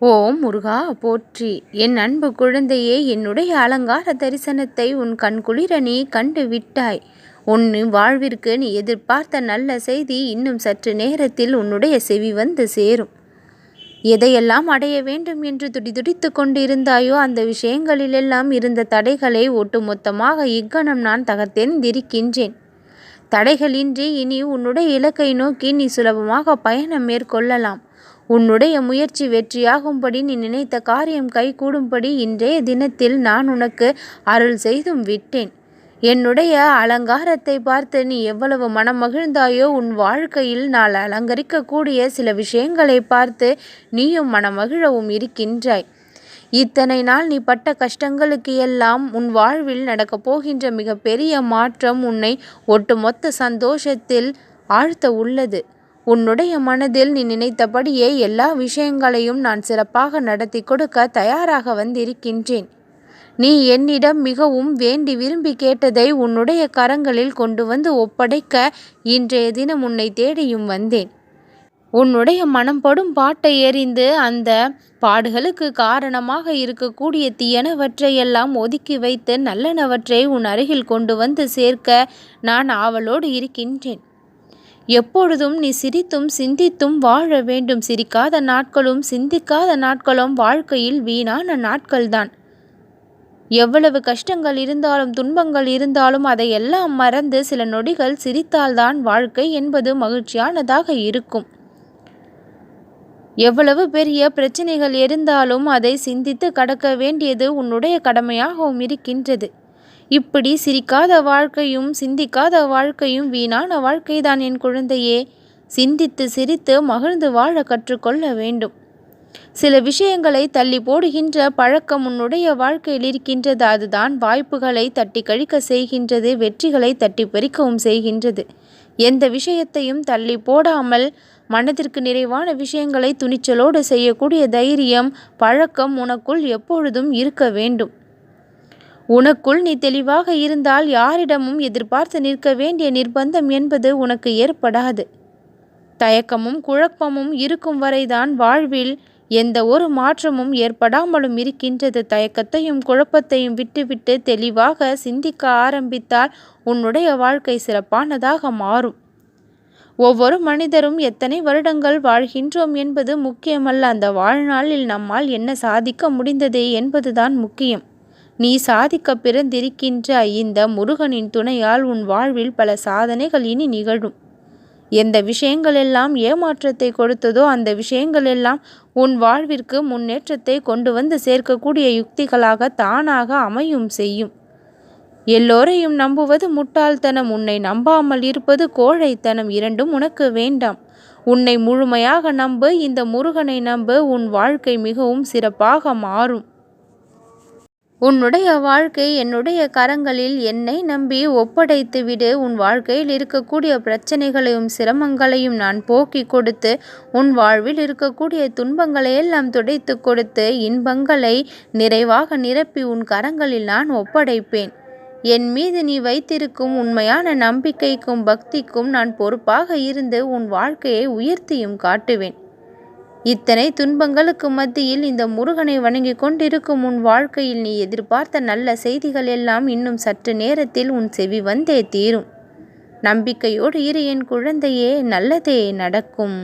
ஓம் முருகா போற்றி. என் அன்பு குழந்தையே என்னுடைய அலங்கார தரிசனத்தை உன் கண்குளிர நீ கண்டு விட்டாய். உன் வாழ்விற்கு நீ எதிர்பார்த்த நல்ல செய்தி இன்னும் சற்று நேரத்தில் உன்னுடைய செவி வந்து சேரும். எதையெல்லாம் அடைய வேண்டும் என்று துடிதுடித்து கொண்டிருந்தாயோ அந்த விஷயங்களிலெல்லாம் இருந்த தடைகளை ஒட்டுமொத்தமாக இக்கணம் நான் தகர்த்தெறிந்திருக்கின்றேன். தடைகளின்றி இனி உன்னுடைய இலக்கை நோக்கி நீ சுலபமாக பயணம் மேற்கொள்ளலாம். உன்னுடைய முயற்சி வெற்றியாகும்படி நீ நினைத்த காரியம் கைகூடும்படி இன்றைய தினத்தில் நான் உனக்கு அருள் செய்தும் விட்டேன். என்னுடைய அலங்காரத்தை பார்த்து நீ எவ்வளவு மனம் மகிழ்ந்தாயோ உன் வாழ்க்கையில் நான் அலங்கரிக்கக்கூடிய சில விஷயங்களை பார்த்து நீயும் மனமகிழவும் இருக்கின்றாய். இத்தனை நாள் நீ பட்ட கஷ்டங்களுக்கு எல்லாம் உன் வாழ்வில் நடக்கப் போகின்ற மிகப்பெரிய மாற்றம் உன்னை ஒட்டுமொத்த சந்தோஷத்தில் ஆழ்த்த உள்ளது. உன்னுடைய மனதில் நீ நினைத்தபடியே எல்லா விஷயங்களையும் நான் சிறப்பாக நடத்தி கொடுக்க தயாராக வந்திருக்கின்றேன். நீ என்னிடம் மிகவும் வேண்டி விரும்பி கேட்டதை உன்னுடைய கரங்களில் கொண்டு வந்து ஒப்படைக்க இன்றைய தினம் உன்னை தேடியும் வந்தேன். உன்னுடைய மனம் படும் பாட்டை எறிந்து அந்த பாடுகளுக்கு காரணமாக இருக்கக்கூடிய தீயனவற்றையெல்லாம் ஒதுக்கி வைத்து நல்லனவற்றை உன் அருகில் கொண்டு வந்து சேர்க்க நான் ஆவலோடு இருக்கின்றேன். எப்பொழுதும் நீ சிரித்தும் சிந்தித்தும் வாழ வேண்டும். சிரிக்காத நாட்களும் சிந்திக்காத நாட்களும் வாழ்க்கையில் வீணான நாட்கள்தான். எவ்வளவு கஷ்டங்கள் இருந்தாலும் துன்பங்கள் இருந்தாலும் அதையெல்லாம் மறந்து சில நொடிகள் சிரித்தால்தான் வாழ்க்கை என்பது மகிழ்ச்சியானதாக இருக்கும். எவ்வளவு பெரிய பிரச்சனைகள் இருந்தாலும் அதை சிந்தித்து கடக்க வேண்டியது உன்னுடைய கடமையாகவும் இருக்கின்றது. இப்படி சிரிக்காத வாழ்க்கையும் சிந்திக்காத வாழ்க்கையும் வீணான வாழ்க்கைதான் என் குழந்தையே. சிந்தித்து சிரித்து மகிழ்ந்து வாழ கற்றுக்கொள்ள வேண்டும். சில விஷயங்களை தள்ளி போடுகின்ற பழக்கம் உன்னுடைய வாழ்க்கையில் இருக்கின்றது. அதுதான் வாய்ப்புகளை தட்டி கழிக்க செய்கின்றது வெற்றிகளை தட்டி பறிக்கவும் செய்கின்றது. எந்த விஷயத்தையும் தள்ளி போடாமல் மனதிற்கு நிறைவான விஷயங்களை துணிச்சலோடு செய்யக்கூடிய தைரியம் பழக்கம் உனக்குள் எப்பொழுதும் இருக்க வேண்டும். உனக்குள் நீ தெளிவாக இருந்தால் யாரிடமும் எதிர்பார்த்து நிற்க வேண்டிய நிர்பந்தம் என்பது உனக்கு ஏற்படாது. தயக்கமும் குழப்பமும் இருக்கும் வரைதான் வாழ்வில் எந்த ஒரு மாற்றமும் ஏற்படாமலும் இருக்கின்றது. தயக்கத்தையும் குழப்பத்தையும் விட்டுவிட்டு தெளிவாக சிந்திக்க ஆரம்பித்தால் உன்னுடைய வாழ்க்கை சிறப்பானதாக மாறும். ஒவ்வொரு மனிதரும் எத்தனை வருடங்கள் வாழ்கின்றோம் என்பது முக்கியமல்ல. அந்த வாழ்நாளில் நம்மால் என்ன சாதிக்க முடிந்தது என்பதுதான் முக்கியம். நீ சாதிக்க பிறந்திருக்கின்ற இந்த முருகனின் துணையால் உன் வாழ்வில் பல சாதனைகள் இனி நிகழும். எந்த விஷயங்களெல்லாம் ஏமாற்றத்தை கொடுத்ததோ அந்த விஷயங்களெல்லாம் உன் வாழ்விற்கு முன்னேற்றத்தை கொண்டு வந்து சேர்க்கக்கூடிய யுக்திகளாக தானாக அமையும் செய்யும். எல்லோரையும் நம்புவது முட்டாள்தனம் உன்னை நம்பாமல் இருப்பது கோழைத்தனம் இரண்டும் உனக்கு வேண்டாம். உன்னை முழுமையாக நம்பு இந்த முருகனை நம்பு உன் வாழ்க்கை மிகவும் சிறப்பாக மாறும். உன்னுடைய வாழ்க்கை என்னுடைய கரங்களில் என்னை நம்பி ஒப்படைத்து விடு. உன் வாழ்க்கையில் இருக்கக்கூடிய பிரச்சனைகளையும் சிரமங்களையும் நான் போக்கி கொடுத்து உன் வாழ்வில் இருக்கக்கூடிய துன்பங்களை எல்லாம் துடைத்து கொடுத்து இன்பங்களை நிறைவாக நிரப்பி உன் கரங்களில் நான் ஒப்படைப்பேன். என் மீது நீ வைத்திருக்கும் உண்மையான நம்பிக்கைக்கும் பக்திக்கும் நான் பொறுப்பாக இருந்து உன் வாழ்க்கையை உயர்த்தியும் காட்டுவேன். இத்தனை துன்பங்களுக்கு மத்தியில் இந்த முருகனை வணங்கி கொண்டிருக்கும் உன் வாழ்க்கையில் நீ எதிர்பார்த்த நல்ல செய்திகள் எல்லாம் இன்னும் சற்று நேரத்தில் உன் செவி வந்தே தீரும். நம்பிக்கையோடு இரு என் குழந்தையே நல்லதே நடக்கும்.